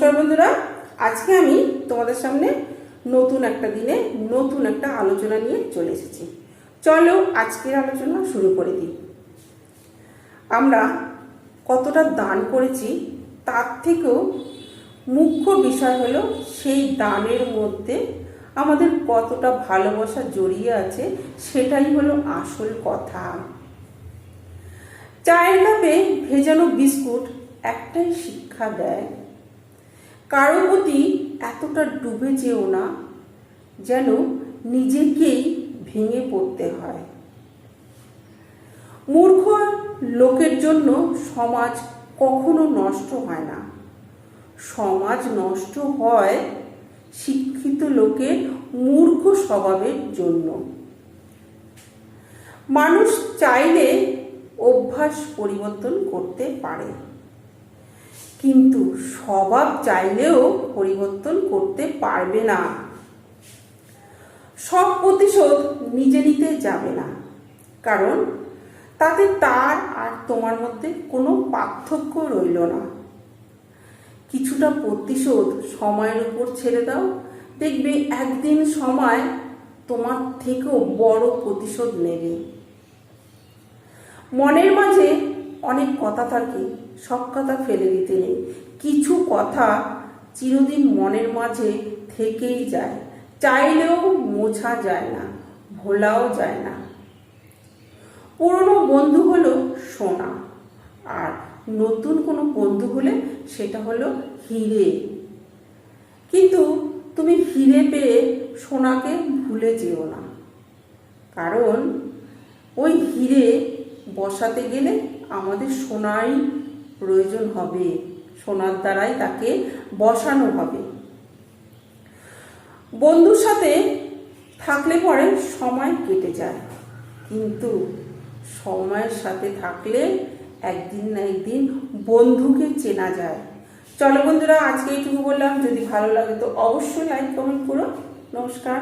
নমস্কার বন্ধুরা। আজকে আমি তোমাদের সামনে নতুন একটা দিনে নতুন একটা আলোচনা নিয়ে চলে এসেছি। চলো আজকের আলোচনা শুরু করে দিই। আমরা কতটা দান করেছি, তার থেকেও মুখ্য বিষয় হলো সেই দানের মধ্যে আমাদের কতটা ভালোবাসা জড়িয়ে আছে, সেটাই হলো আসল কথা। চায়ের কাপে ভেজানো বিস্কুট একটাই শিক্ষা দেয় কারও প্রতি এতটা ডুবে যেও না, যেন নিজেকেই ভেঙে পড়তে হয়। মূর্খ লোকের জন্য সমাজ কখনো নষ্ট হয় না। সমাজ নষ্ট হয় শিক্ষিত লোকের মূর্খ স্বভাবের জন্য। মানুষ চাইলে অভ্যাস পরিবর্তন করতে পারে। কিন্তু স্বভাব চাইলেও পরিবর্তন করতে পারবে না। সব প্রতিশোধ নিজে নিতে যাবে না, কারণ তাতে তার আর তোমার মধ্যে কোনো পার্থক্য রইল না। কিছুটা প্রতিশোধ সময়ের উপর ছেড়ে দাও, দেখবে একদিন সময় তোমার থেকেও বড় প্রতিশোধ নেবে। মনের মাঝে অনেক কথা থাকে, সব কথা ফেলে দিতে নেই। কিছু কথা চিরদিন মনের মাঝে থেকেই যায়, চাইলেও মোছা যায় না, ভোলাও যায় না। পুরনো বন্ধু হলো সোনা, আর নতুন কোনো বন্ধু হলে সেটা হলো হিরে। কিন্তু তুমি হিরে পেয়ে সোনাকে ভুলে যেও না, কারণ ওই হিরে বসাতে গেলে আমাদের সোনাই প্রয়োজন হবে। সোনার দ্বারাই তাকে বসানো হবে। বন্ধুর সাথে থাকলে পরে সময় কেটে যায়। কিন্তু সময়ের সাথে থাকলে একদিন না একদিন বন্ধুকে চেনা যায়। চলো বন্ধুরা, আজকে এইটুকু বললাম। যদি ভালো লাগে তো অবশ্যই লাইক কমেন্ট করো। নমস্কার।